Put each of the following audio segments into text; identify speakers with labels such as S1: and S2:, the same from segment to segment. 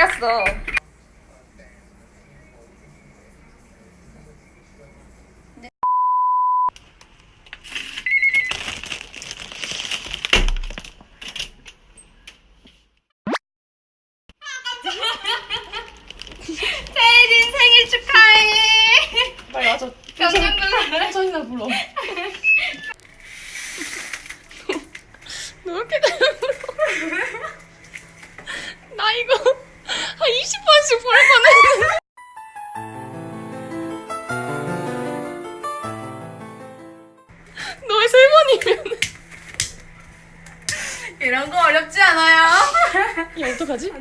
S1: 이겼어. 이런 거 어렵지 않아요?
S2: 야 어떡하지?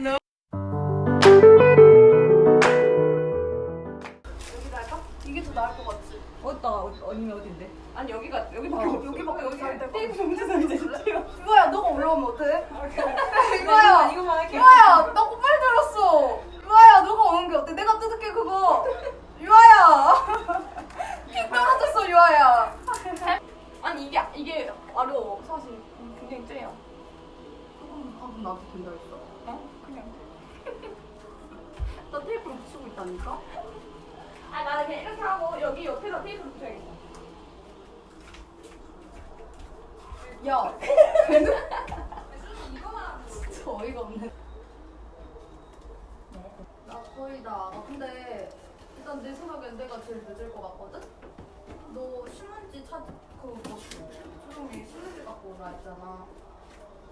S1: 이게 더 나을 것 같지? 어디다가 어디, 아니면 어딘데? 아니 여기가 여기밖에 없어. 여기밖에 여기 잘 될. 테이프 좀 주세요 이제. 이거야 너가 올라오면 어때? 이거야 이거만 할게. 이거야 나 야, 걔는 진짜 어이가 없네. 나 거의 다. 아, 근데 일단 내 생각엔 내가 제일 늦을 것 같거든. 너 신문지 찾 그거 초롱이 신문지 갖고 오라 했잖아.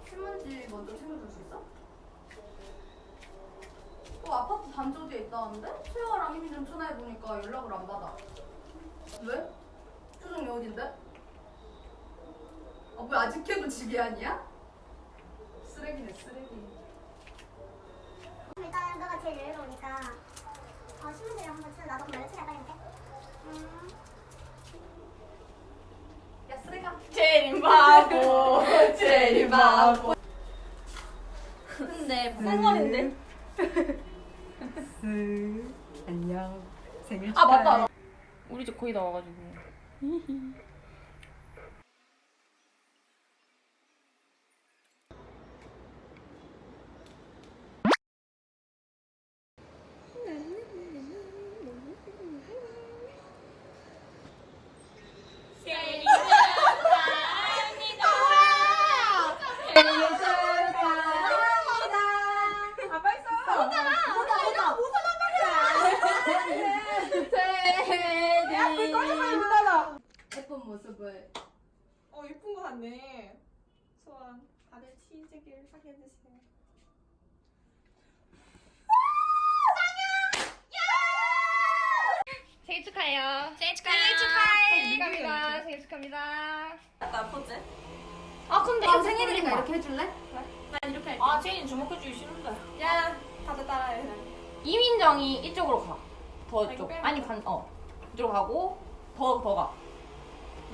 S1: 신문지 먼저 챙겨줄 수 있어? 또 아파트 단조지에 있다는데? 채화랑 힘이 좀 전화해보니까 연락을 안 받아. 왜? 초정이 어딘데? 아, 뭐 아직 해도 집이 아니야? 쓰레기네, 쓰레기.
S3: 일단 너가 제일 여유로우니까 어, 신문지를 한번 쳐 나도 그럼 며칠 나가는데 음,
S1: 야, 쓰레기야.
S2: 제일 바보 제일 바보
S1: 근데
S2: 생얼인데?
S4: 안녕. 생일
S2: 아 맞다 우리 집 거의 다 와가지고
S1: 아빠 있어. 보자, 보자, 보자. 야, 불 꺼져서 입는다. 예쁜 모습을.
S4: 어 예쁜 거 같네. 소원 다들 치즈길 하게 해주세요.
S1: 생일 축하해요. 생일 축하해요. 생일 축하해. 축하합니다.
S4: 나 포즈.
S2: 아 근데
S1: 아, 생일이니까 이렇게 해줄래?
S4: 난 이렇게 할게.
S2: 아 제인 주목해주기 싫은데
S4: 야 다들 따라해.
S2: 이민정이 이쪽으로 가. 더
S4: 아,
S2: 이쪽.
S4: 빼면
S2: 아니 반 어. 이쪽으로 가고 더 더 가.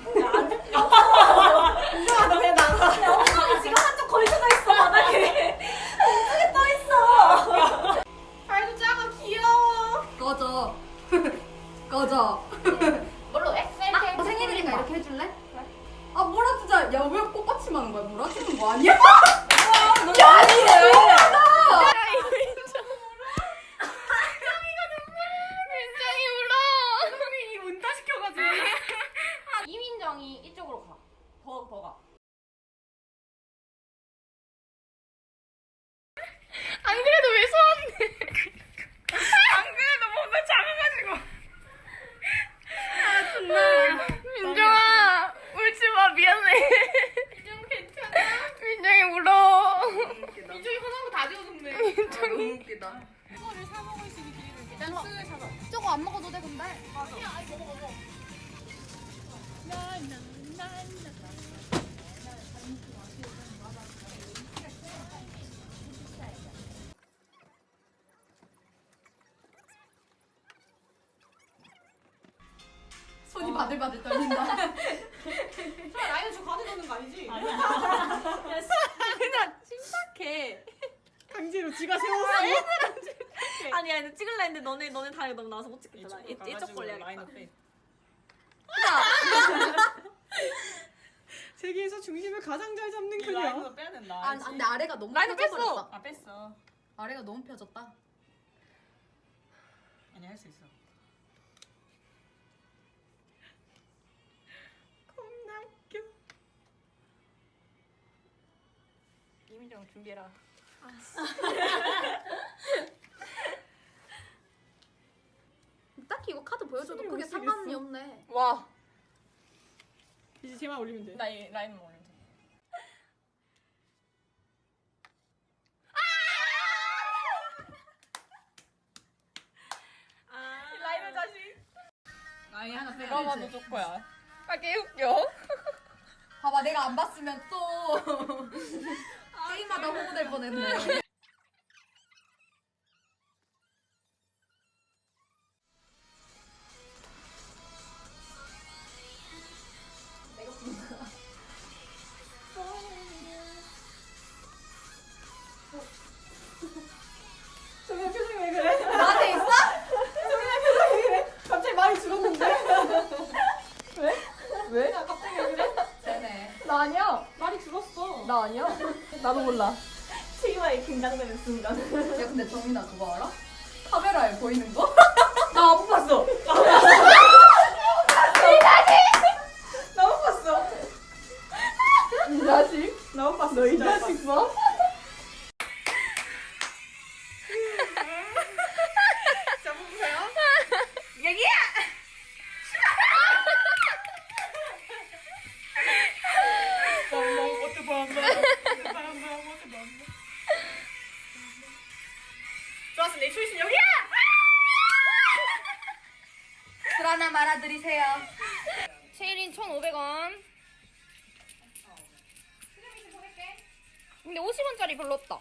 S4: 너 그냥 나가. 지금 한쪽 걸쳐져 있어 바닥에. 가.
S2: 더더 가. 안 그래도 왜 소원데?
S4: 안 그래도 뭔가 작아가지고. 아 정말.
S2: 민정아 울지 마 미안해. 민정 괜찮아? 민정이 울어.
S4: 민정이 화장고 다 지워줬네.
S1: 너무 웃기다.
S3: 저거 안 먹어도 돼 근데
S1: 손이 바들바들 떨린다.
S4: 라이언 저 가지 넣는 거 아니지?
S5: 그냥 침착해.
S4: 강제로 지가 세웠어.
S5: 아니 아니 찍을라 했는데 너네 너네 다리가 너무 나와서 못 찍겠다. 이- 이쪽 걸려야겠다.
S4: 세계에서 중심을 가장 잘 잡는 그녀.
S5: 빼야 된다.
S1: 아, 근데 아래가 너무
S5: 라인업 뺐어.
S1: 펴져버렸다.
S4: 아 뺐어.
S1: 아래가 너무 펴졌다.
S4: 아니 할 수 있어.
S1: 민정 준비해라.
S3: 딱히 이거 카드 보여줘도 크게
S4: 못
S3: 상관이. 없네.
S1: 와.
S4: 이제 제만 올리면 돼.
S1: 나 이 라인만 올리면 돼. 라인을 다시.
S4: 아니 하나 빼.
S1: 드라마 너 좋고야. 아, 개 웃겨. 봐봐, 내가 안 봤으면 또 게임마다 호구될 뻔했네.
S2: 긴장되는 순간.
S1: 야, 근데 정민아 그거 알아? 카메라에 보이는 거? 말아드리세요.
S3: 체일인 1,500원. 근데 50원짜리 별로 없다.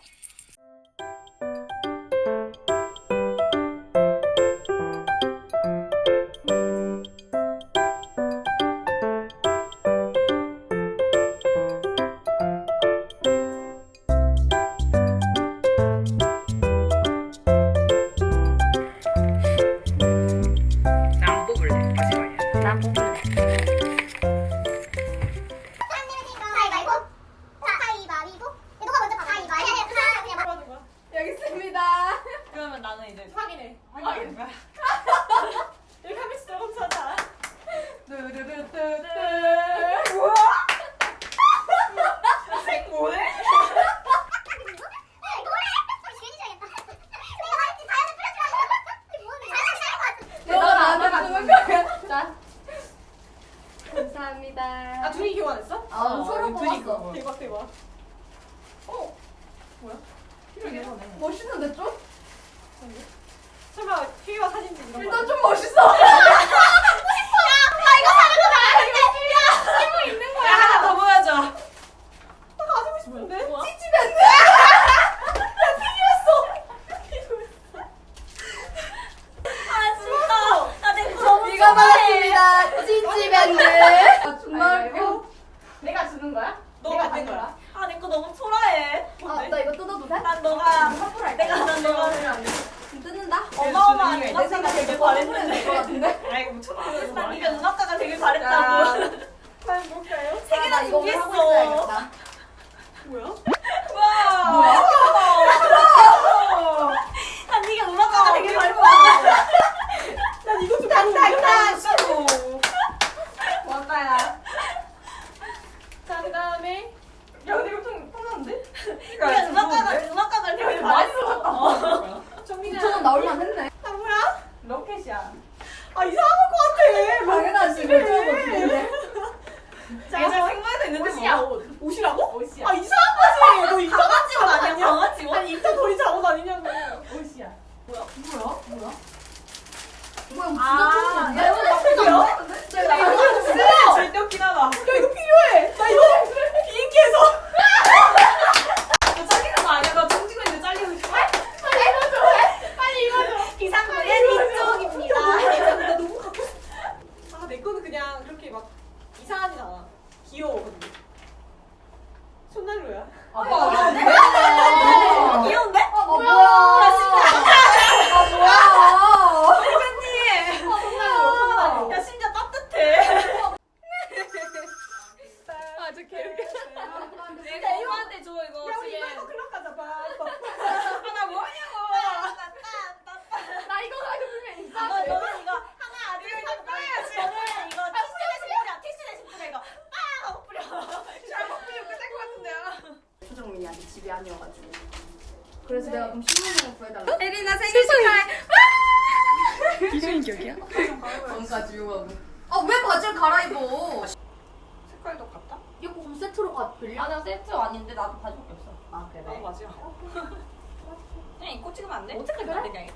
S1: 감사합니다.
S4: 아 둘이 교환했어?
S1: 아, 서로
S4: 둘이
S1: 뽑았어.
S4: 그거. 대박 대박. 어? 뭐야? 이러네.
S1: 멋있는데 좀?
S4: 설마 휘와 사진 찍 이런 거.
S1: 일단 좀 멋있어.
S4: 야 하나 더 보여줘. 나 가지고 싶은데.
S1: 찌찌밴드.
S2: 아 진짜. 나내 너무
S1: 이거 받았습니다. 찌찌밴드. 아, 정말 웃겨.
S4: 내가 주는 거야?
S2: 너가
S4: 내가
S2: 받는
S4: 받는 거야?
S2: 아내 거 너무 초라해.
S1: 아, 나 이거 뜯어도 돼?
S2: 난 너가 내가 난 너가
S1: 뜯는다?
S2: 어마어마한
S4: 내
S2: 음악가가 되게
S1: 될것
S2: 잘했는데.
S1: 같은데?
S4: 아 이거 못 쳐다보는
S2: 난 네가 음악가가 되게 잘했다고.
S4: 과연 뭘까요?
S2: 세 개나
S1: 아, 나 이거 오늘 하고
S2: 준비했어.
S1: 있어야겠다.
S4: 뭐야?
S2: 와.
S1: 뭐야?
S2: 난 네가 음악가가 되게 잘했다고.
S4: 됐는데 뭐? 옷이야, 뭐. 옷이라고? 옷이야. 아 이상한
S2: 거지. 너 이상한
S4: 집은 아니야? 강아지 옷? 아니
S1: 이딴 돌이 자고
S2: 다니냐고. 옷이야. 뭐야?
S4: 뭐야? 뭐야?
S2: 뭐야?
S4: 뭐야? 이거 나
S2: 필요해.
S4: 나 이거 필요해. 나
S2: 이거 필요해. 나 이거
S4: 비행기에서.
S1: 아니어가지고. 그래서 내가 그럼 신문을 구해달라.
S3: 에리나 생일 축하해. 기준인격이야?
S1: 돈까지 요구하고. 아왜 바지를 갈아입어?
S4: 색깔도 같다?
S1: 이거 그럼 세트로 가 빌려?
S2: 아, 나 세트 아닌데 나도 바지밖에 없어.
S1: 아 그래.
S4: 어 맞아. 그냥 입고 찍으면 안 돼?
S2: 어떻게 그래? 그냥